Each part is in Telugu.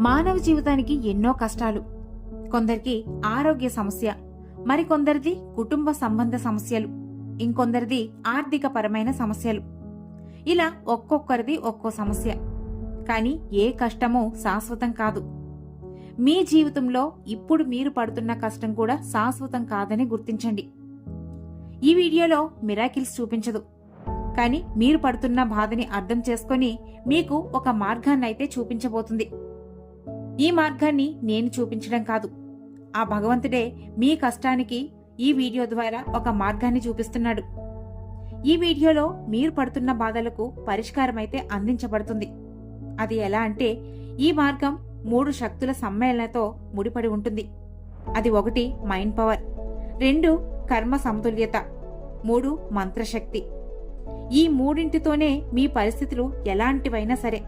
మానవ జీవితానికి ఎన్నో కష్టాలు. కొందరికి ఆరోగ్య సమస్య మరికొందరిది కుటుంబ సంబంధ సమస్యలు ఇంకొందరిది ఆర్థిక పరమైన సమస్యలు. ఇలా ఒక్కొక్కరిది ఒక్కో సమస్య. కానీ ఏ కష్టమూ శాశ్వతం కాదు. మీ జీవితంలో ఇప్పుడు మీరు పడుతున్న కష్టం కూడా శాశ్వతం కాదని గుర్తించండి. ఈ వీడియోలో మిరాకిల్స్ చూపించదు. కానీ మీరు పడుతున్న బాధని అర్థం చేసుకొని మీకు ఒక మార్గాన్నైతే చూపించబోతుంది. ఈ మార్గాన్ని నేను చూపించడం కాదు. ఆ భగవంతుడే మీ కష్టానికి ఈ వీడియో ద్వారా ఒక మార్గాన్ని చూపిస్తున్నాడు. ఈ వీడియోలో మీరు పడుతున్న బాధలకు పరిష్కారం అయితే అందించబడుతుంది. అది ఎలా అంటే ఈ మార్గం మూడు శక్తుల సమ్మేళనతో ముడిపడి ఉంటుంది. అది ఒకటి మైండ్ పవర్ రెండు కర్మ సమతుల్యత మూడు మంత్రశక్తి. ఈ మూడింటితోనే మీ పరిస్థితులు ఎలాంటివైనా సరే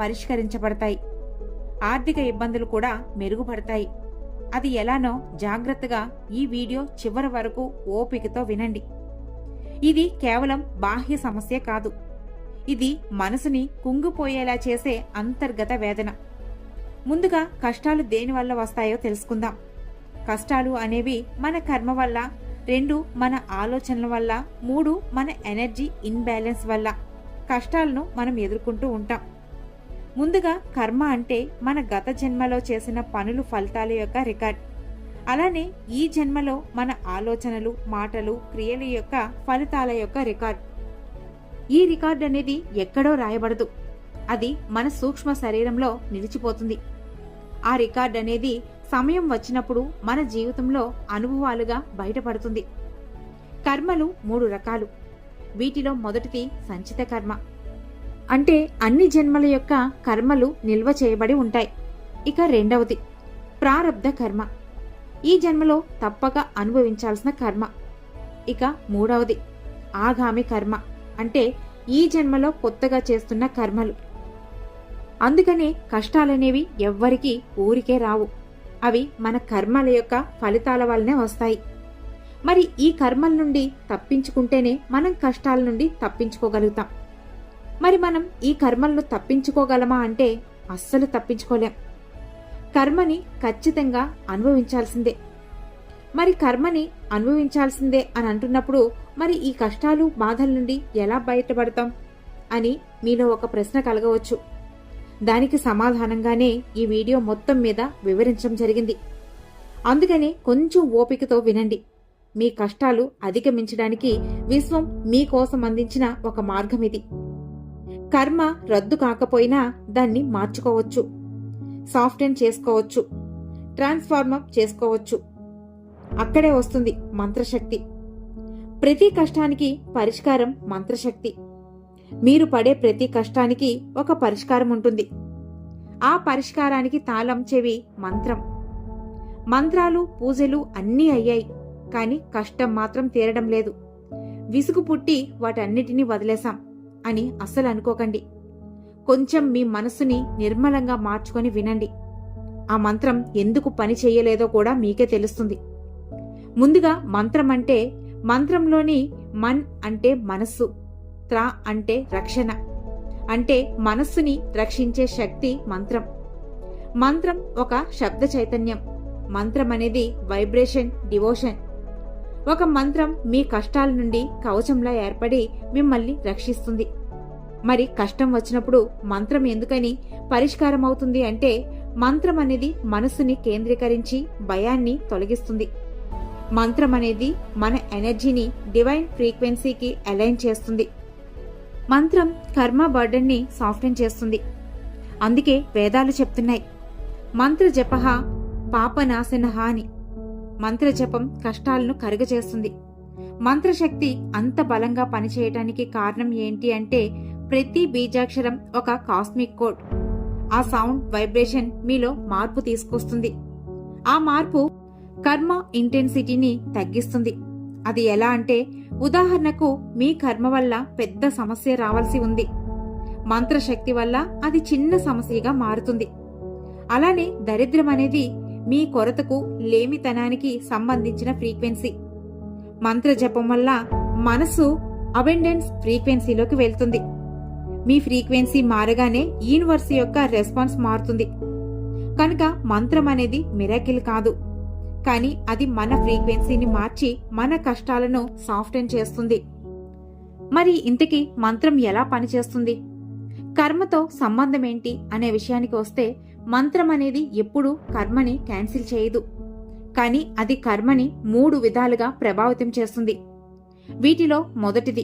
పరిష్కరించబడతాయి. ఆర్థిక ఇబ్బందులు కూడా మెరుగుపడతాయి. అది ఎలానో జాగ్రత్తగా ఈ వీడియో చివరి వరకు ఓపికతో వినండి. ఇది కేవలం బాహ్య సమస్య కాదు. ఇది మనసుని కుంగిపోయేలా చేసే అంతర్గత వేదన. ముందుగా కష్టాలు దేనివల్ల వస్తాయో తెలుసుకుందాం. కష్టాలు అనేవి మన కర్మ వల్ల రెండు మన ఆలోచనల వల్ల మూడు మన ఎనర్జీ ఇన్బ్యాలెన్స్ వల్ల కష్టాలను మనం ఎదుర్కొంటూ ఉంటాం. ముందుగా కర్మ అంటే మన గత జన్మలో చేసిన పనులు ఫలితాల యొక్క రికార్డ్. అలానే ఈ జన్మలో మన ఆలోచనలు మాటలు క్రియల యొక్క ఫలితాల యొక్క రికార్డ్. ఈ రికార్డ్ అనేది ఎక్కడో రాయబడదు. అది మన సూక్ష్మ శరీరంలో నిలిచిపోతుంది. ఆ రికార్డ్ అనేది సమయం వచ్చినప్పుడు మన జీవితంలో అనుభవాలుగా బయటపడుతుంది. కర్మలు మూడు రకాలు. వీటిలో మొదటిది సంచిత కర్మ. అంటే అన్ని జన్మల యొక్క కర్మలు నిల్వ చేయబడి ఉంటాయి. ఇక రెండవది ప్రారబ్ధ కర్మ. ఈ జన్మలో తప్పక అనుభవించాల్సిన కర్మ. ఇక మూడవది ఆగామి కర్మ. అంటే ఈ జన్మలో కొత్తగా చేస్తున్న కర్మలు. అందుకనే కష్టాలనేవి ఎవ్వరికీ ఊరికే రావు. అవి మన కర్మల యొక్క ఫలితాల వల్లనే వస్తాయి. మరి ఈ కర్మల నుండి తప్పించుకుంటేనే మనం కష్టాల నుండి తప్పించుకోగలుగుతాం. మరి మనం ఈ కర్మలను తప్పించుకోగలమా అంటే అస్సలు తప్పించుకోలేం. కర్మని ఖచ్చితంగా అనుభవించాల్సిందే. మరి కర్మని అనుభవించాల్సిందే అని అంటున్నప్పుడు మరి ఈ కష్టాలు బాధల నుండి ఎలా బయటపడతాం అని మీలో ఒక ప్రశ్న కలగవచ్చు. దానికి సమాధానంగానే ఈ వీడియో మొత్తం మీద వివరించడం జరిగింది. అందుకనే కొంచెం ఓపికతో వినండి. మీ కష్టాలు అధిగమించడానికి విశ్వం మీకోసం అందించిన ఒక మార్గం ఇది. కర్మ రద్దు కాకపోయినా దాన్ని మార్చుకోవచ్చు. సాఫ్ట్వేర్ చేసుకోవచ్చు. ట్రాన్స్ఫార్మర్ చేసుకోవచ్చు. అక్కడే వస్తుంది మంత్రశక్తి. ప్రతి కష్టానికి పరిష్కారం మంత్రశక్తి. మీరు పడే ప్రతి కష్టానికి ఒక పరిష్కారం ఉంటుంది. ఆ పరిష్కారానికి తాళం చెవి మంత్రం. మంత్రాలు పూజలు అన్నీ అయ్యాయి. కానీ కష్టం మాత్రం తీరడం లేదు. విసుగు పుట్టి వాటన్నిటినీ వదిలేశాం. అని అస్సలు అనుకోకండి. కొంచెం మీ మనసుని నిర్మలంగా మార్చుకొని వినండి. ఆ మంత్రం ఎందుకు పని చేయలేదో కూడా మీకే తెలుస్తుంది. ముందుగా మంత్రం అంటే మంత్రంలోని మన్ అంటే మనస్సు త్రా అంటే రక్షణ అంటే మనస్సుని రక్షించే శక్తి మంత్రం. మంత్రం ఒక శబ్ద చైతన్యం. మంత్రం అనేది వైబ్రేషన్ డివోషన్ ఒక మంత్రం మీ కష్టాల నుండి కవచంలా ఏర్పడి మిమ్మల్ని రక్షిస్తుంది. మరి కష్టం వచ్చినప్పుడు మంత్రం ఎందుకని పరిష్కారం అవుతుంది అంటే మంత్రం అనేది మనసుని కేంద్రీకరించి భయాన్ని తొలగిస్తుంది. మంత్రం అనేది మన ఎనర్జీని డివైన్ ఫ్రీక్వెన్సీకి అలైన్ చేస్తుంది. మంత్రం కర్మ బర్డన్ని సాఫ్టెన్ చేస్తుంది. అందుకే వేదాలు చెప్తున్నాయి. మంత్ర జపహ పాపనాశనహ అని. మంత్ర జపం కష్టాలను కరుగజేస్తుంది. మంత్రశక్తి అంత బలంగా పనిచేయటానికి కారణం ఏంటి అంటే ప్రతి బీజాక్షరం ఒక కాస్మిక్ కోడ్. ఆ సౌండ్ వైబ్రేషన్ మీలో మార్పు తీసుకొస్తుంది. ఆ మార్పు కర్మ ఇంటెన్సిటీని తగ్గిస్తుంది. అది ఎలా అంటే ఉదాహరణకు మీ కర్మ వల్ల పెద్ద సమస్య రావాల్సి ఉంది. మంత్రశక్తి వల్ల అది చిన్న సమస్యగా మారుతుంది. అలానే దరిద్రం అనేది మీ కొరతకు లేమితనానికి సంబంధించిన ఫ్రీక్వెన్సీ. మంత్ర జపం వల్ల మనసు అబెండెన్స్ ఫ్రీక్వెన్సీలోకి వెళ్తుంది. మీ ఫ్రీక్వెన్సీ మారగానే యూనివర్స్ యొక్క రెస్పాన్స్ మారుతుంది. కనుక మంత్రం అనేది మిరాకిల్ కాదు. కానీ అది మన ఫ్రీక్వెన్సీని మార్చి మన కష్టాలను సాఫ్టెన్ చేస్తుంది. మరి ఇంతకీ మంత్రం ఎలా పనిచేస్తుంది? కర్మతో సంబంధం ఏంటి అనే విషయానికి వస్తే మంత్రం అనేది ఎప్పుడూ కర్మని క్యాన్సిల్ చేయదు. కానీ అది కర్మని మూడు విధాలుగా ప్రభావితం చేస్తుంది. వీటిలో మొదటిది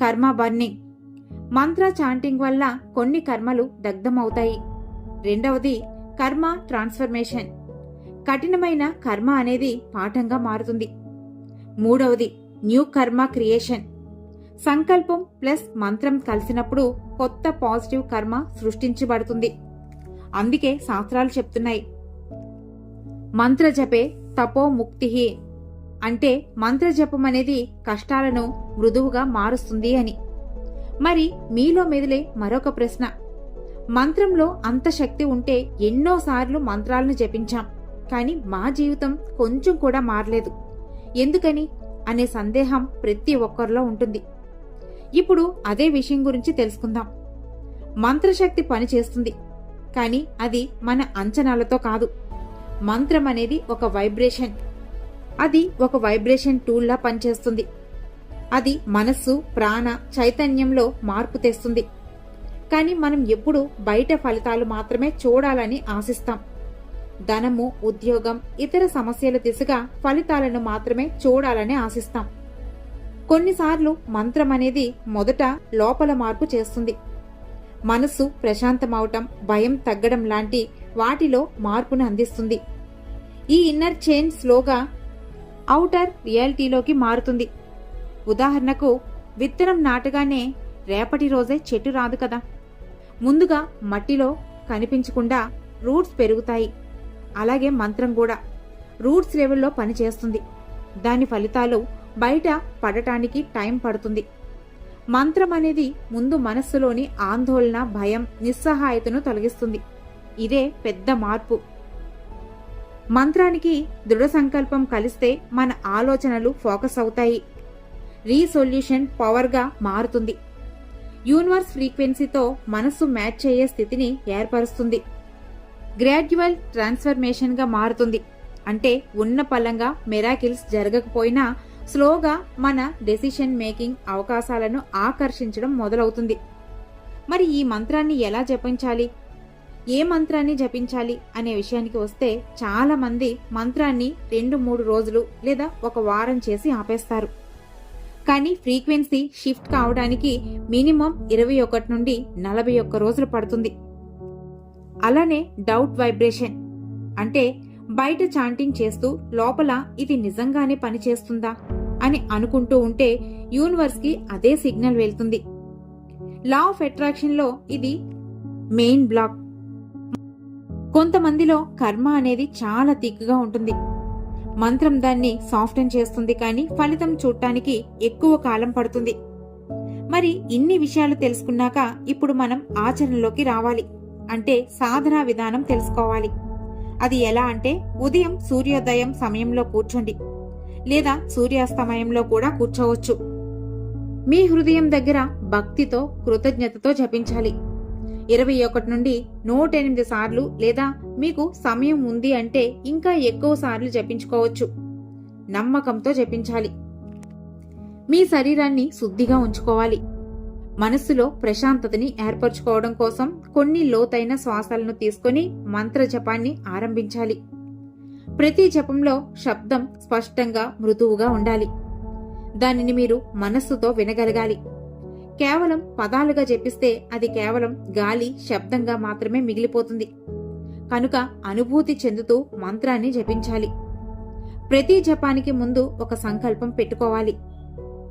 కర్మ బర్నింగ్. మంత్ర చాంటింగ్ వల్ల కొన్ని కర్మలు దగ్ధమవుతాయి. రెండవది కర్మ ట్రాన్స్ఫర్మేషన్. కఠినమైన కర్మ అనేది పాఠంగా మారుతుంది. మూడవది న్యూ కర్మ క్రియేషన్. సంకల్పం ప్లస్ మంత్రం కలిసినప్పుడు కొత్త పాజిటివ్ కర్మ సృష్టించబడుతుంది. అందుకే శాస్త్రాలు చెప్తున్నాయి. మంత్రజపే తపో ముక్తి అంటే మంత్రజపం అనేది కష్టాలను మృదువుగా మారుస్తుంది అని. మరి మీలో మెదిలే మరొక ప్రశ్న. మంత్రంలో అంత శక్తి ఉంటే ఎన్నోసార్లు మంత్రాలను జపించాం. కానీ మా జీవితం కొంచెం కూడా మారలేదు. ఎందుకని? అనే సందేహం ప్రతి ఒక్కరిలో ఉంటుంది. ఇప్పుడు అదే విషయం గురించి తెలుసుకుందాం. మంత్రశక్తి పనిచేస్తుంది. కానీ అది మన అంచనాలతో కాదు. మంత్రం అనేది ఒక వైబ్రేషన్. అది ఒక వైబ్రేషన్ టూల్లా పనిచేస్తుంది. అది మనస్సు ప్రాణ చైతన్యంలో మార్పు తెస్తుంది. కానీ మనం ఎప్పుడూ బయట ఫలితాలు మాత్రమే చూడాలని ఆశిస్తాం. ధనము ఉద్యోగం ఇతర సమస్యల దిశగా ఫలితాలను మాత్రమే చూడాలని ఆశిస్తాం. కొన్నిసార్లు మంత్రం అనేది మొదట లోపల మార్పు చేస్తుంది. మనసు ప్రశాంతమవటం భయం తగ్గడం లాంటి వాటిలో మార్పును అందిస్తుంది. ఈ ఇన్నర్ చైన్ స్లోగా అవుటర్ రియాలిటీలోకి మారుతుంది. ఉదాహరణకు విత్తనం నాటగానే రేపటి రోజే చెట్టు రాదు కదా. ముందుగా మట్టిలో కనిపించకుండా రూట్స్ పెరుగుతాయి. అలాగే మంత్రం కూడా. రూట్స్ లెవెల్లో పనిచేస్తుంది. దాని ఫలితాలు బయట పడటానికి టైం పడుతుంది. మంత్రం అనేది ముందు మనస్సులోని ఆందోళన భయం నిస్సహాయతను తొలగిస్తుంది. ఇదే పెద్ద మార్పు. మంత్రానికి దృఢ సంకల్పం కలిస్తే మన ఆలోచనలు ఫోకస్ అవుతాయి. రీసొల్యూషన్ పవర్గా మారుతుంది. యూనివర్స్ ఫ్రీక్వెన్సీతో మనస్సు మ్యాచ్ అయ్యే స్థితిని ఏర్పరుస్తుంది. గ్రాడ్యువల్ ట్రాన్స్ఫర్మేషన్గా మారుతుంది. అంటే ఉన్న పలంగా మెరాకిల్స్ జరగకపోయినా స్లోగా మన డెసిషన్ మేకింగ్ అవకాశాలను ఆకర్షించడం మొదలవుతుంది. మరి ఈ మంత్రాన్ని ఎలా జపించాలి? ఏ మంత్రాన్ని జపించాలి అనే విషయానికి వస్తే చాలా మంది మంత్రాన్ని రెండు మూడు రోజులు లేదా ఒక వారం చేసి ఆపేస్తారు. కానీ ఫ్రీక్వెన్సీ షిఫ్ట్ కావడానికి మినిమం ఇరవై ఒకటి నుండి నలభై ఒక్క రోజులు పడుతుంది. అలానే డౌట్ వైబ్రేషన్ అంటే బయట చాంటింగ్ చేస్తూ లోపల ఇది నిజంగానే పనిచేస్తుందా? అని అనుకుంటూ ఉంటే యూనివర్స్కి అదే సిగ్నల్ వెళ్తుంది. లా ఆఫ్ అట్రాక్షన్లో ఇది మెయిన్ బ్లాక్. కొంతమందిలో కర్మ అనేది చాలా తిక్కుగా ఉంటుంది. మంత్రం దాన్ని సాఫ్టన్ చేస్తుంది కానీ ఫలితం చూడటానికి ఎక్కువ కాలం పడుతుంది. మరి ఇన్ని విషయాలు తెలుసుకున్నాక ఇప్పుడు మనం ఆచరణలోకి రావాలి. అంటే సాధనా విధానం తెలుసుకోవాలి. అది ఎలా అంటే ఉదయం సూర్యోదయం సమయంలో కూర్చోండి. లేదా సూర్యాస్తమయంలో కూడా కూర్చోవచ్చు. మీ హృదయం దగ్గర భక్తితో కృతజ్ఞతతో జపించాలి. ఇరవై ఒకటి నుండి నూట ఎనిమిది సార్లు లేదా మీకు సమయం ఉంది అంటే ఇంకా ఎక్కువ సార్లు జపించుకోవచ్చు. నమ్మకంతో జపించాలి. మీ శరీరాన్ని శుద్ధిగా ఉంచుకోవాలి. మనస్సులో ప్రశాంతతని ఏర్పరచుకోవడం కోసం కొన్ని లోతైన శ్వాసాలను తీసుకొని మంత్ర జపాన్ని ఆరంభించాలి. ప్రతి జపంలో శబ్దం స్పష్టంగా మృదువుగా ఉండాలి. దానిని మీరు మనస్సుతో వినగలగాలి. కేవలం పదాలుగా జపిస్తే అది కేవలం గాలి శబ్దంగా మాత్రమే మిగిలిపోతుంది. కనుక అనుభూతి చెందుతూ మంత్రాన్ని జపించాలి. ప్రతి జపానికి ముందు ఒక సంకల్పం పెట్టుకోవాలి.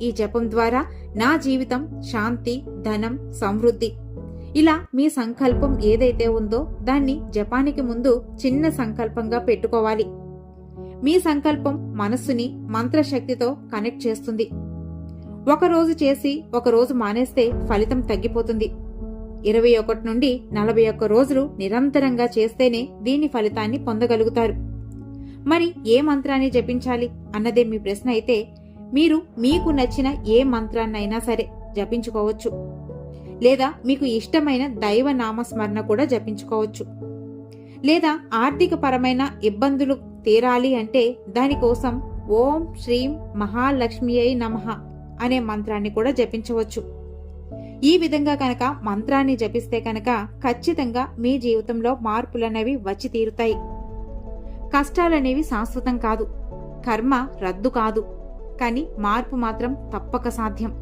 ఈ జపం ద్వారా నా జీవితం శాంతి ధనం సమృద్ధి ఇలా మీ సంకల్పం ఏదైతే ఉందో దాన్ని జపానికి ముందు చిన్న సంకల్పంగా పెట్టుకోవాలి. మీ సంకల్పం మనస్సుని మంత్రశక్తితో కనెక్ట్ చేస్తుంది. ఒక రోజు చేసి ఒక రోజు మానేస్తే ఫలితం తగ్గిపోతుంది. ఇరవై ఒకటి నుండి నలభై ఒక్క రోజులు నిరంతరంగా చేస్తేనే దీని ఫలితాన్ని పొందగలుగుతారు. మరి ఏ మంత్రాన్ని జపించాలి అన్నదే మీ ప్రశ్న అయితే మీరు మీకు నచ్చిన ఏ మంత్రాన్నైనా సరే జపించుకోవచ్చు. లేదా మీకు ఇష్టమైన దైవ నామస్మరణ కూడా జపించుకోవచ్చు. లేదా ఆర్థిక పరమైన ఇబ్బందులు తీరాలి అంటే దానికోసం ఓం శ్రీం మహాలక్ష్మియై నమః అనే మంత్రాన్ని కూడా జపించవచ్చు. ఈ విధంగా కనుక మంత్రాన్ని జపిస్తే కనుక ఖచ్చితంగా మీ జీవితంలో మార్పులనేవి వచ్చి తీరుతాయి. కష్టాలనేవి శాశ్వతం కాదు. కర్మ రద్దు కాదు. కానీ మార్పు మాత్రం తప్పక సాధ్యం.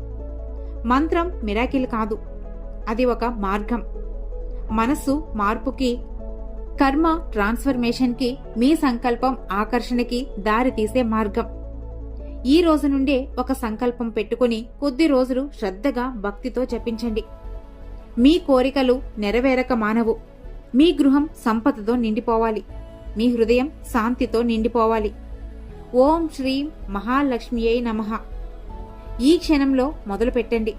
మంత్రం మిరాకిల్ కాదు. అది ఒక మార్గం. మనస్సు మార్పుకి కర్మ ట్రాన్స్ఫర్మేషన్కి మీ సంకల్పం ఆకర్షణకి దారితీసే మార్గం. ఈ రోజు నుండే ఒక సంకల్పం పెట్టుకుని కొద్ది రోజులు శ్రద్ధగా భక్తితో జపించండి. మీ కోరికలు నెరవేరక మానవు. మీ గృహం సంపదతో నిండిపోవాలి. మీ హృదయం శాంతితో నిండిపోవాలి. ఓం శ్రీం మహాలక్ష్మియై నమః. ఈ క్షణంలో మొదలు పెట్టండి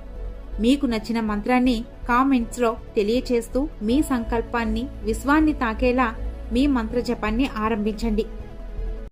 మీకు నచ్చిన మంత్రాన్ని కామెంట్స్లో తెలియచేస్తూ మీ సంకల్పాన్ని విశ్వాన్ని తాకేలా మీ మంత్ర జపాన్ని ఆరంభించండి.